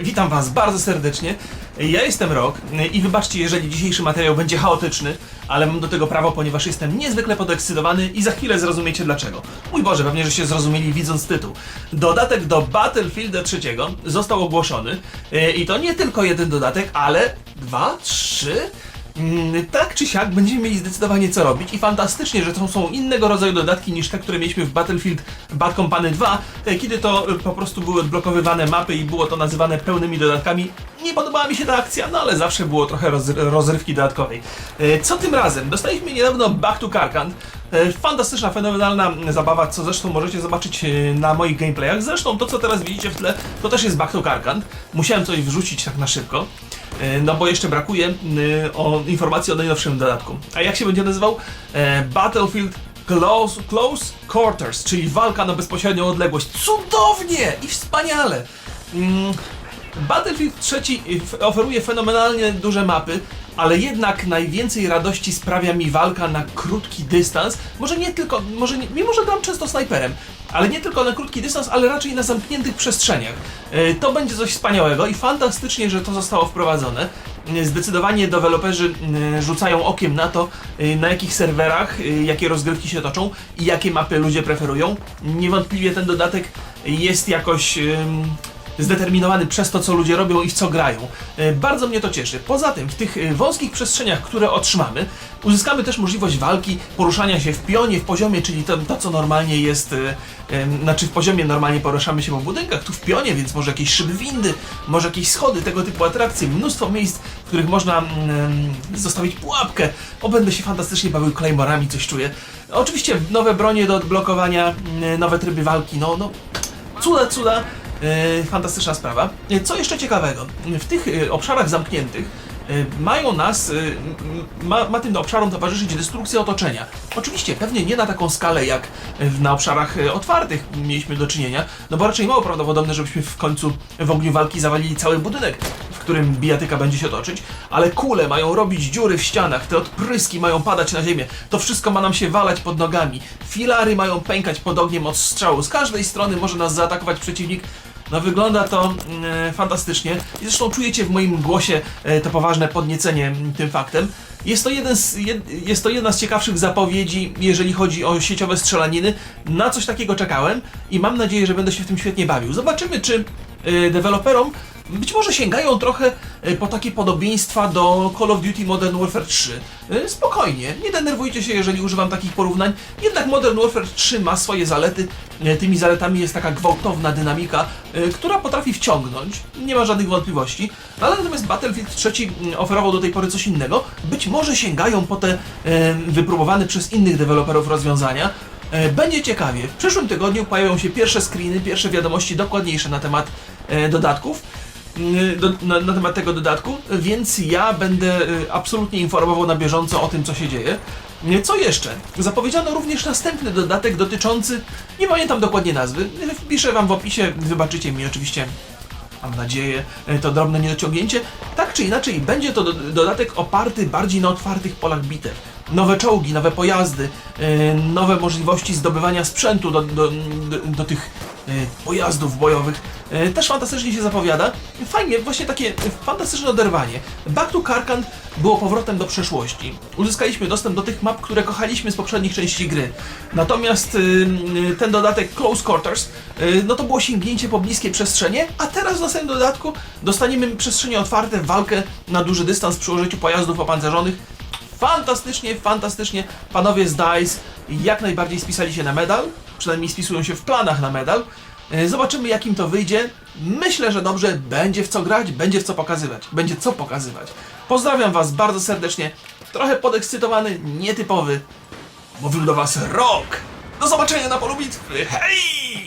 witam Was bardzo serdecznie. Ja jestem Rok i wybaczcie, jeżeli dzisiejszy materiał będzie chaotyczny, ale mam do tego prawo, ponieważ jestem niezwykle podekscytowany i za chwilę zrozumiecie dlaczego. Mój Boże, pewnie, że się zrozumieli widząc tytuł. Dodatek do Battlefielda III został ogłoszony e, i to nie tylko jeden dodatek, ale dwa, trzy... Mm, Tak czy siak będziemy mieli zdecydowanie co robić i fantastycznie, że to są innego rodzaju dodatki niż te, które mieliśmy w Battlefield Bad Company 2, e, kiedy to e, po prostu były odblokowywane mapy i było to nazywane pełnymi dodatkami. Nie podobała mi się ta akcja, no ale zawsze było trochę roz, rozrywki dodatkowej. E, Co tym razem? Dostaliśmy niedawno Back to Karkand. E, Fantastyczna, fenomenalna zabawa, co zresztą możecie zobaczyć e, na moich gameplayach. Zresztą to, co teraz widzicie w tle, to też jest Back to. Musiałem coś wrzucić tak na szybko. E, No bo jeszcze brakuje o informacji o najnowszym dodatku. A jak się będzie nazywał? Battlefield Close, Close Quarters, czyli walka na bezpośrednią odległość. Cudownie i wspaniale! Mm, Battlefield 3 oferuje fenomenalnie duże mapy, ale jednak najwięcej radości sprawia mi walka na krótki dystans. Może nie tylko, może nie, mimo że gram często snajperem, ale nie tylko na krótki dystans, ale raczej na zamkniętych przestrzeniach. E, To będzie coś wspaniałego i fantastycznie, że to zostało wprowadzone. E, Zdecydowanie deweloperzy e, rzucają okiem na to, na jakich serwerach, jakie rozgrywki się toczą i jakie mapy ludzie preferują. Niewątpliwie ten dodatek jest jakoś zdeterminowany przez to, co ludzie robią i w co grają. E, Bardzo mnie to cieszy. Poza tym, w tych e, wąskich przestrzeniach, które otrzymamy, uzyskamy też możliwość walki, poruszania się w pionie, w poziomie, czyli to, to co normalnie jest, e, znaczy w poziomie normalnie poruszamy się po budynkach, tu w pionie, więc może jakieś szyby windy, może jakieś schody, tego typu atrakcje, mnóstwo miejsc, w których można mm, zostawić pułapkę. O, będę się fantastycznie bawił claymorami, coś czuję. Oczywiście nowe bronie do odblokowania, mm, nowe tryby walki, no, no, cuda, cuda. E, fantastyczna sprawa. E, Co jeszcze ciekawego? W tych e, obszarach zamkniętych mają nas, ma, ma tym obszarom towarzyszyć destrukcja otoczenia. Oczywiście, pewnie nie na taką skalę jak na obszarach otwartych mieliśmy do czynienia, no bo raczej mało prawdopodobne, żebyśmy w końcu w ogniu walki zawalili cały budynek, którym bijatyka będzie się toczyć, ale kule mają robić dziury w ścianach, te odpryski mają padać na ziemię, to wszystko ma nam się walać pod nogami, filary mają pękać pod ogniem od strzału, z każdej strony może nas zaatakować przeciwnik, no wygląda to e, fantastycznie i zresztą czujecie w moim głosie e, to poważne podniecenie m, tym faktem. Jest to, jeden z, jed, jest to jedna z ciekawszych zapowiedzi, jeżeli chodzi o sieciowe strzelaniny. Na coś takiego czekałem i mam nadzieję, że będę się w tym świetnie bawił. Zobaczymy, czy deweloperom być może sięgają trochę e, po takie podobieństwa do Call of Duty Modern Warfare 3. E, Spokojnie, nie denerwujcie się, jeżeli używam takich porównań. Jednak Modern Warfare 3 ma swoje zalety. Tymi zaletami jest taka gwałtowna dynamika, która potrafi wciągnąć, nie ma żadnych wątpliwości. Ale natomiast Battlefield 3 mm, oferował do tej pory coś innego. Być może sięgają po te wypróbowane przez innych deweloperów rozwiązania. E, Będzie ciekawie. W przyszłym tygodniu pojawią się pierwsze screeny, pierwsze wiadomości dokładniejsze na temat e, dodatków y, do, na, na temat tego dodatku, więc ja będę y, absolutnie informował na bieżąco o tym, co się dzieje. Co jeszcze? Zapowiedziano również następny dodatek dotyczący, nie pamiętam dokładnie nazwy, wpiszę wam w opisie, wybaczycie mi oczywiście, mam nadzieję, to drobne niedociągnięcie. Tak czy inaczej, będzie to do, dodatek oparty bardziej na otwartych polach bitew. Nowe czołgi, nowe pojazdy, y, nowe możliwości zdobywania sprzętu do, do, do, do tych y, pojazdów bojowych. Y, Też fantastycznie się zapowiada. Fajnie, właśnie takie fantastyczne oderwanie. Back to Karkand było powrotem do przeszłości. Uzyskaliśmy dostęp do tych map, które kochaliśmy z poprzednich części gry. Natomiast ten dodatek Close Quarters, no to było sięgnięcie po bliskie przestrzenie, a teraz w następnym dodatku dostaniemy przestrzenie otwarte, walkę na duży dystans przy użyciu pojazdów opancerzonych. Fantastycznie, fantastycznie. Panowie z DICE jak najbardziej spisali się na medal. Przynajmniej spisują się w planach na medal. E, Zobaczymy, jak im to wyjdzie. Myślę, że dobrze. Będzie w co grać, będzie w co pokazywać. Będzie co pokazywać. Pozdrawiam Was bardzo serdecznie. Trochę podekscytowany, nietypowy. Mówił do Was rok. Do zobaczenia na polu bitwy. Hej!